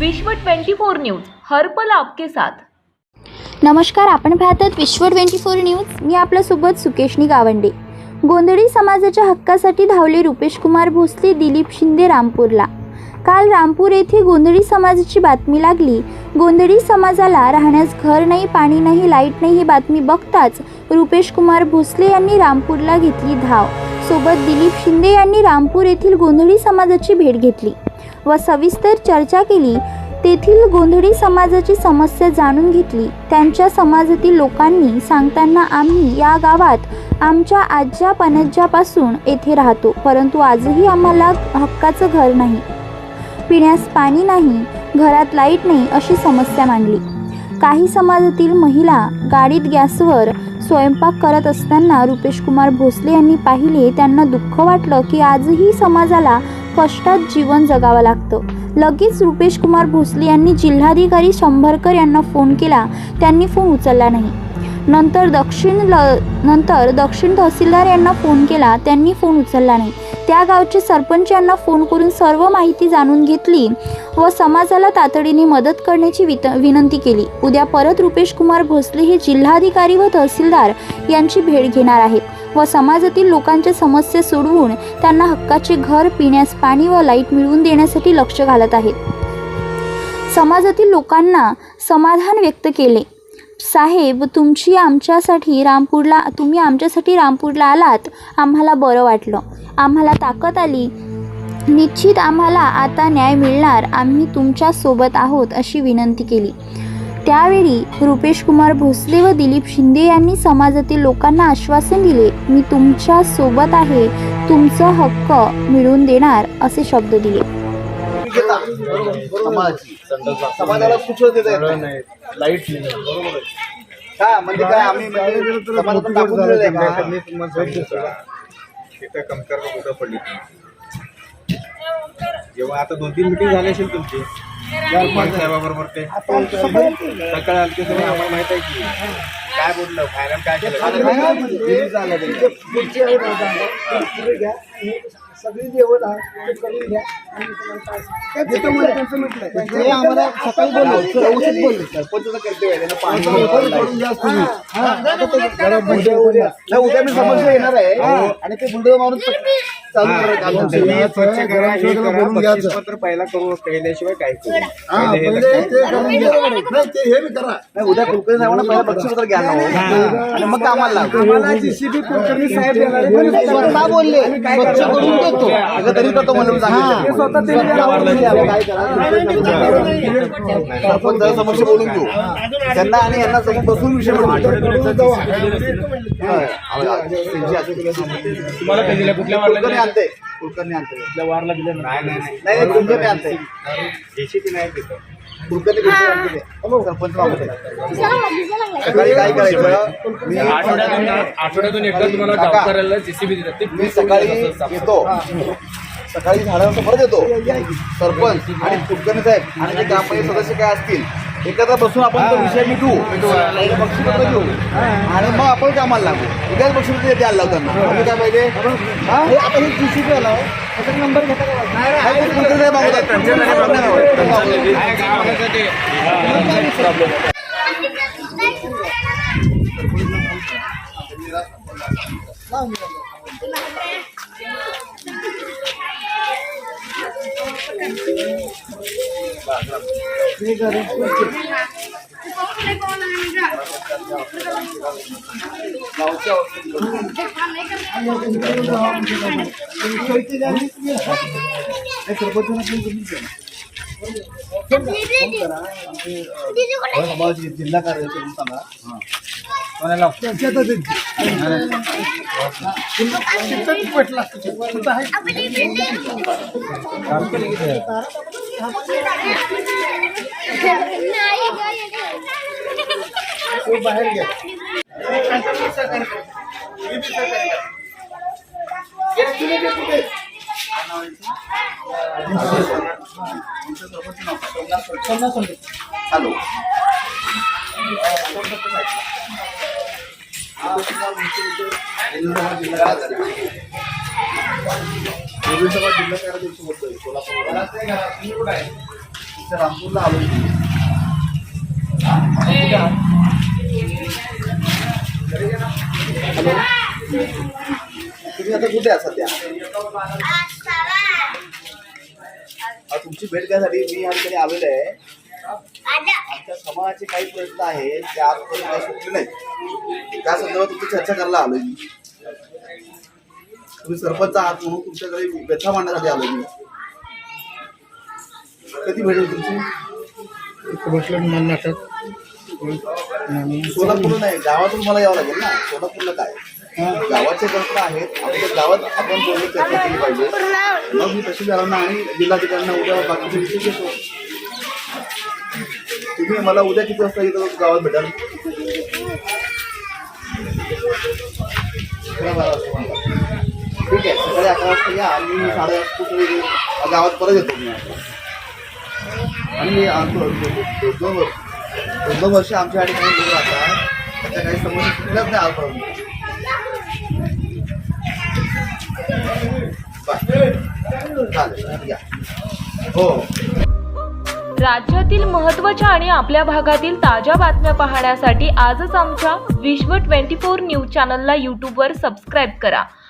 विश्व 24 न्यूज हरपल आपके साथ. नमस्कार आपण पाहतात विश्व ट्वेंटी फोर न्यूज. मी आपल्यासोबत सुकेशनी गावंडे. गोंधळी समाजाच्या हक्कासाठी धावले रुपेश कुमार भोसले दिलीप शिंदे रामपूरला. काल रामपूर येथे गोंधळी समाजाची बातमी लागली. गोंधळी समाजाला राहण्यास घर नाही पाणी नाही लाइट नाही ही बातमी बघताच रुपेश कुमार भोसले यांनी रामपूरला घेतली धाव. सोबत दिलीप शिंदे यांनी रामपूर येथील गोंधळी समाजाची भेट घेतली. व सविस्तर चर्चा केली. तेथील गोंधळी समाजाची समस्या जाणून घेतली. त्यांच्या समाजातील लोकांनी सांगताना आम्ही या गावात आमच्या आज्या पणज्यापासून येथे राहतो परंतु आजही आम्हाला हक्काचं घर नाही. पिण्यास पाणी नाही घरात लाइट नाही अशी समस्या मांडली. काही समाजातील महिला गाडीत गॅसवर स्वयंपाक करत असताना रुपेश कुमार भोसले यांनी पाहिले त्यांना दुःख वाटलं की आजही समाजाला कष्टात जीवन जगावं लागतं. लगेच रुपेश कुमार भोसले यांनी जिल्हाधिकारी शंभरकर यांना फोन केला. त्यांनी फोन उचलला नाही. नंतर दक्षिण ल नंतर दक्षिण तहसीलदार यांना फोन केला. त्यांनी फोन उचलला नाही. त्या गावचे सरपंच यांना फोन करून सर्व माहिती जाणून घेतली व समाजाला तातडीने मदत करण्याची वित विनंती केली. उद्या परत रुपेश कुमार भोसले हे जिल्हाधिकारी व तहसीलदार यांची भेट घेणार आहेत. व समाजातील लोकांच्या समस्या सोडवून त्यांना हक्काचे घर पिण्यास पाणी व लाइट मिळवून देण्यासाठी लक्ष घालत आहेत. समाजातील लोकांना समाधान व्यक्त केले. साहेब तुमची आमच्यासाठी रामपूरला तुम्ही आमच्यासाठी रामपूरला आलात आम्हाला बरं वाटलं. आम्हाला ताकद आली. निश्चित आम्हाला आता न्याय मिळणार. आम्ही तुमच्यासोबत आहोत अशी विनंती केली. त्यावेळी रुपेश कुमार भोसले व दिलीप शिंदे यांनी समाजातील लोकांना आश्वासन दिले मी तुमच्यासोबत आहे तुमचं हक्क मिळवून देणार असे शब्द दिले. समाजाला. लाइट हा म्हणजे काय आम्ही म्हणजे जेव्हा आता दोन तीन मिटिंग झाली असेल तुमची. साहेबाबरोबर ते सकाळी आलते सगळे आम्हाला माहीत आहे की काय बोललं फायनल काय केलं? सगळी जेवण आहे ते करून घ्या. आणि आम्हाला सकाळी बोललो कर्तव्य आहे पाणी उद्या मी समस्या येणार आहे. आणि ते बुलडोजर मारून करा बक्षीसपत्र पहिला करू केल्याशिवाय काय हा, पहिले हे ते करून घ्या. नाही ते हे बी करा. नाही, उद्या कुलकर्णी साहेबांना पहिला घ्या. आणि मग कामाला. आम्हाला जीसीबी कुलकर्णी साहेब देणार आहे. पण स्वतः बोलले? स्वच्छ करून देतो. अगं तरी करतो म्हणून ते सांगितलं. स्वतः ते काय करा? सरपंच समक्ष बोलून घेऊ. त्यांना आणि यांना समोर बसून विषय तुम्हाला? कुठल्या दिलं? आणते कुलकर्णी आणते कुठल्या वारला दिलं नाही नाही नाही. नाही नाही, कुलकर्णी आणते जेसीपी नाही तिथं. कुलकर्णी कुलकर्णी. सरपंच. सकाळी काय करायचं? मी आठवड्यातून आठवड्यातून एकदा तुम्हाला काका. गावकऱ्याला जेसीबी देतात ते मी सकाळी येतो. सकाळी झाडावर परत येतो. सरपंच आणि कुलकर्णी साहेब आणि ते ग्रामपंचायत सदस्य काय असतील एकत्र बसून आपण तो विषय मिटवू. एक बक्षीपत्र घेऊ. आणि मग आपण कामाला लागू. उद्याच बक्षीपत्र द्यायला लावू त्यांना आम्ही काय पाहिजे? आता हे जीसीबी आला नंबर घेता का? नाही, ते कुलकर्णी साहेब मागवतात. काय गावाचं हॅलो समाज जिल्हा कार्यालय सांगा हॅलो जिल्हा बोलतोय सोलापूर तुमच्या रामपूरला आलो मी. हॅलो तुम्ही आता कुठे आहात सध्या तुमची भेट घ्यायसाठी मी आमच्याकडे ठिकाणी आलेलो आहे आमच्या समाजाचे काही प्रश्न आहेत ते आजपर्यंत काही सुटले नाहीत त्या संदर्भात तुमची चर्चा करायला आलोय मी तुम्ही सरपंच आहात म्हणून तुमच्याकडे व्यथा मांडण्यासाठी आलोय मी. कधी भेट होईल तुमची? बसलं मन नाटक. सोलापूर नाही गावातून मला यावं लागेल ना. सोलापूरला काय? गावाचे प्रश्न आहेत. आपल्या गावात आपण बोलून चर्चा केली पाहिजे. मग मी तहसीलदारांना आणि जिल्हाधिकाऱ्यांना उद्या बाकीचे विषय घेतो. तुम्ही मला उद्या किती वाजता इथं गावात भेटाल अकरा बारा वाजता मला. ठीक आहे सकाळी अकरा वाजता या. मी साडे गावात परत येतो मी. आणि दोन वर्ष दोन वर्ष आमच्या ठिकाणी लोक राहतात त्याच्या काही समस्या सुटल्याच नाही आजपर्यंत. बाय चालेल या. हो. राज्यातील महत्त्वाच्या आणि आपल्या भागातील ताज्या बातम्या पाहण्यासाठी आजच आमच्या विश्व ट्वेंटी फोर न्यूज चॅनलला यूट्यूबवर सबस्क्राईब करा.